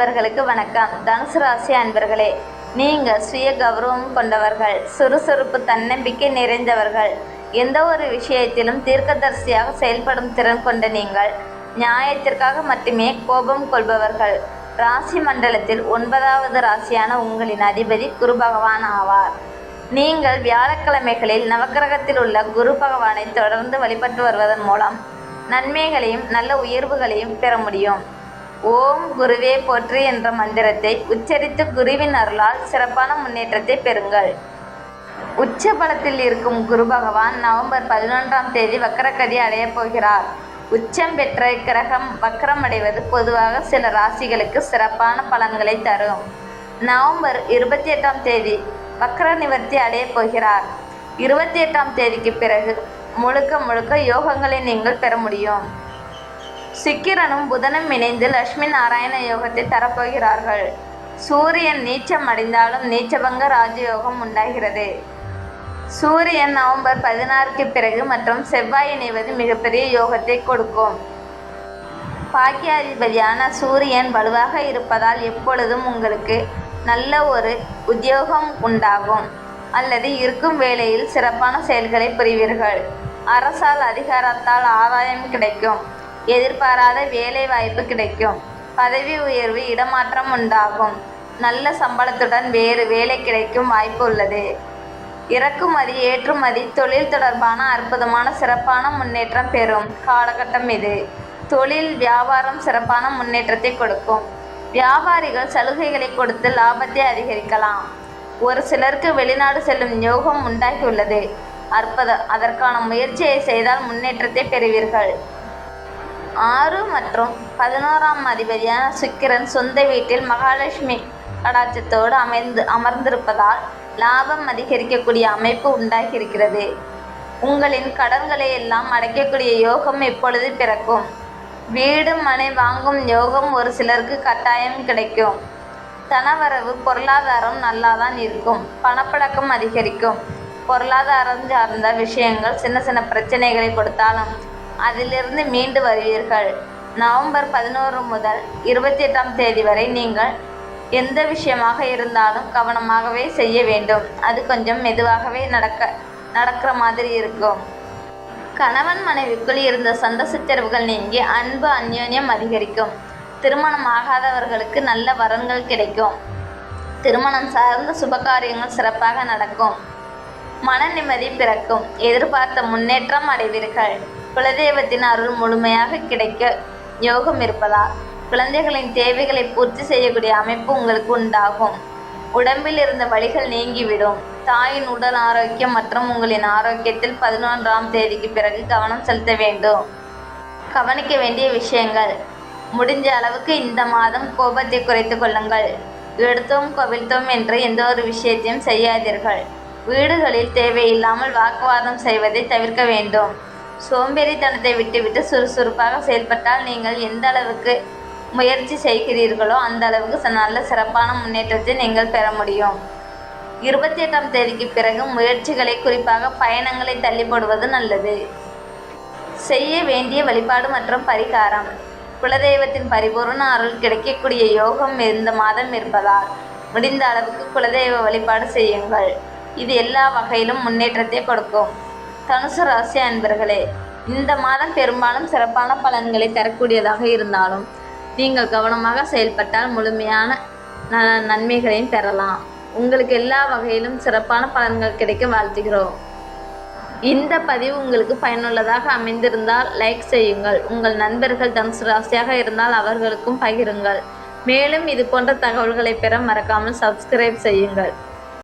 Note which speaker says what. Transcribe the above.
Speaker 1: அன்பர்களுக்கு வணக்கம். தனுசு ராசி அன்பர்களே நீங்கள் சுய கௌரவம் கொண்டவர்கள் சுறுசுறுப்பு தன்னம்பிக்கை நிறைந்தவர்கள். எந்த ஒரு விஷயத்திலும் தீர்க்கதரிசியாக செயல்படும் திறன் கொண்ட நீங்கள் நியாயத்திற்காக மட்டுமே கோபம் கொள்பவர்கள். ராசி மண்டலத்தில் ஒன்பதாவது ராசியான உங்களின் அதிபதி குரு பகவான் ஆவார். நீங்கள் வியாழக்கிழமைகளில் நவக்கிரகத்தில் உள்ள குரு பகவானை தொடர்ந்து வழிபட்டு வருவதன் மூலம் நன்மைகளையும் நல்ல உயர்வுகளையும் பெற முடியும். ஓம் குருவே போற்றி என்ற மந்திரத்தை உச்சரித்து குருவின் அருளால் சிறப்பான முன்னேற்றத்தை பெறுங்கள். உச்ச பலத்தில் இருக்கும் குரு பகவான் நவம்பர் பதினொன்றாம் தேதி வக்கரக்கதி அடையப் போகிறார். உச்சம் பெற்ற கிரகம் வக்கரம் அடைவது பொதுவாக சில ராசிகளுக்கு சிறப்பான பலன்களை தரும். நவம்பர் இருபத்தி எட்டாம் தேதி வக்கர நிவர்த்தி அடையப் போகிறார். இருபத்தி எட்டாம் தேதிக்கு பிறகு முழுக்க முழுக்க யோகங்களை நீங்கள் பெற முடியும். சுக்கிரனும் புதனும் இணைந்து லட்சுமி நாராயண யோகத்தை தரப்போகிறார்கள். சூரியன் நீச்சம் அடைந்தாலும் நீச்சபங்க ராஜயோகம் உண்டாகிறது. சூரியன் நவம்பர் பதினாறுக்கு பிறகு மற்றும் செவ்வாய் இணைவது மிகப்பெரிய யோகத்தை கொடுக்கும். பாக்கியாதிபதியான சூரியன் வலுவாக இருப்பதால் எப்பொழுதும் உங்களுக்கு நல்ல ஒரு உத்தியோகம் உண்டாகும். அல்லது இருக்கும் வேளையில் சிறப்பான செயல்களை புரிவீர்கள். அரசால் அதிகாரத்தால் ஆதாயம் கிடைக்கும். எதிர்பாராத வேலை வாய்ப்பு கிடைக்கும். பதவி உயர்வு இடமாற்றம் உண்டாகும். நல்ல சம்பளத்துடன் வேறு வேலை கிடைக்கும் வாய்ப்பு உள்ளது. இறக்குமதி ஏற்றுமதி தொழில் தொடர்பான அற்புதமான சிறப்பான முன்னேற்றம் பெறும் காலகட்டம் இது. தொழில் வியாபாரம் சிறப்பான முன்னேற்றத்தை கொடுக்கும். வியாபாரிகள் சலுகைகளை கொடுத்து லாபத்தை அதிகரிக்கலாம். ஒரு சிலருக்கு வெளிநாடு செல்லும் யோகம் உண்டாகியுள்ளது. அற்புத அதற்கான முயற்சியை செய்தால் முன்னேற்றத்தை பெறுவீர்கள். ஆறு மற்றும் பதினோராம் அதிபதியான சுக்கிரன் சொந்த வீட்டில் மகாலட்சுமி கடாட்சத்தோடு அமைந்து அமர்ந்திருப்பதால் லாபம் அதிகரிக்கக்கூடிய அமைப்பு உண்டாகியிருக்கிறது. உங்களின் கடன்களை எல்லாம் அடைக்கக்கூடிய யோகம் எப்பொழுது பிறக்கும்? வீடு மனை வாங்கும் யோகம் ஒரு சிலருக்கு கட்டாயம் கிடைக்கும். தனவரவு பொருளாதாரம் நல்லா தான் இருக்கும். பணப்பழக்கம் அதிகரிக்கும். பொருளாதாரம் சார்ந்த விஷயங்கள் சின்ன சின்ன பிரச்சனைகளை கொடுத்தாலும் அதிலிருந்து மீண்டு வருவீர்கள். நவம்பர் பதினோரு முதல் இருபத்தி எட்டாம் தேதி வரை நீங்கள் எந்த விஷயமாக இருந்தாலும் கவனமாகவே செய்ய வேண்டும். அது கொஞ்சம் மெதுவாகவே நடக்க நடக்கிற மாதிரி இருக்கும். கணவன் மனைவிக்குள் இருந்த சண்டை சச்சரவுகள் நீங்கி அன்பு அந்யோன்யம் அதிகரிக்கும். திருமணம் ஆகாதவர்களுக்கு நல்ல வரன்கள் கிடைக்கும். திருமணம் சார்ந்த சுபகாரியங்கள் சிறப்பாக நடக்கும். மன நிம்மதி பிறக்கும். எதிர்பார்த்த முன்னேற்றம் அடைவீர்கள். குலதெய்வத்தின் அருள் முழுமையாக கிடைக்க யோகம் இருப்பதால் குழந்தைகளின் தேவைகளை பூர்த்தி செய்யக்கூடிய அமைப்பு உங்களுக்கு உண்டாகும். உடம்பில் இருந்த வழிகள் நீங்கிவிடும். தாயின் உடல் ஆரோக்கியம் மற்றும் உங்களின் ஆரோக்கியத்தில் பதினொன்றாம் தேதிக்கு பிறகு கவனம் செலுத்த வேண்டும். கவனிக்க வேண்டிய விஷயங்கள். முடிஞ்ச அளவுக்கு இந்த மாதம் கோபத்தை குறைத்து கொள்ளுங்கள். எடுத்தோம் கவிழ்த்தோம் என்று எந்த ஒரு விஷயத்தையும் செய்யாதீர்கள். வீடுகளில் தேவையில்லாமல் வாக்குவாதம் செய்வதை தவிர்க்க வேண்டும். சோம்பேறித்தனத்தை விட்டுவிட்டு சுறுசுறுப்பாக செயல்பட்டால் நீங்கள் எந்த அளவுக்கு முயற்சி செய்கிறீர்களோ அந்த அளவுக்கு நல்ல சிறப்பான முன்னேற்றத்தை நீங்கள் பெற முடியும். இருபத்தி எட்டாம் தேதிக்கு பிறகு முயற்சிகளை குறிப்பாக பயணங்களை தள்ளிப்படுவது நல்லது. செய்ய வேண்டிய வழிபாடு மற்றும் பரிகாரம். குலதெய்வத்தின் பரிபூர்ண அருள் கிடைக்கக்கூடிய யோகம் இந்த மாதம் இருப்பதால் முடிந்த அளவுக்கு குலதெய்வ வழிபாடு செய்யுங்கள். இது எல்லா வகையிலும் முன்னேற்றத்தை கொடுக்கும். தனுசு ராசி அன்பர்களே இந்த மாதம் பெரும்பாலும் சிறப்பான பலன்களை தரக்கூடியதாக இருந்தாலும் நீங்கள் கவனமாக செயல்பட்டால் முழுமையான நன்மைகளையும் பெறலாம். உங்களுக்கு எல்லா வகையிலும் சிறப்பான பலன்கள் கிடைக்க வாழ்த்துகிறோம். இந்த பதிவு உங்களுக்கு பயனுள்ளதாக அமைந்திருந்தால் லைக் செய்யுங்கள். உங்கள் நண்பர்கள் தனுசு ராசியாக இருந்தால் அவர்களுக்கும் பகிருங்கள். மேலும் இது போன்ற தகவல்களை பெற மறக்காமல் சப்ஸ்கிரைப் செய்யுங்கள்.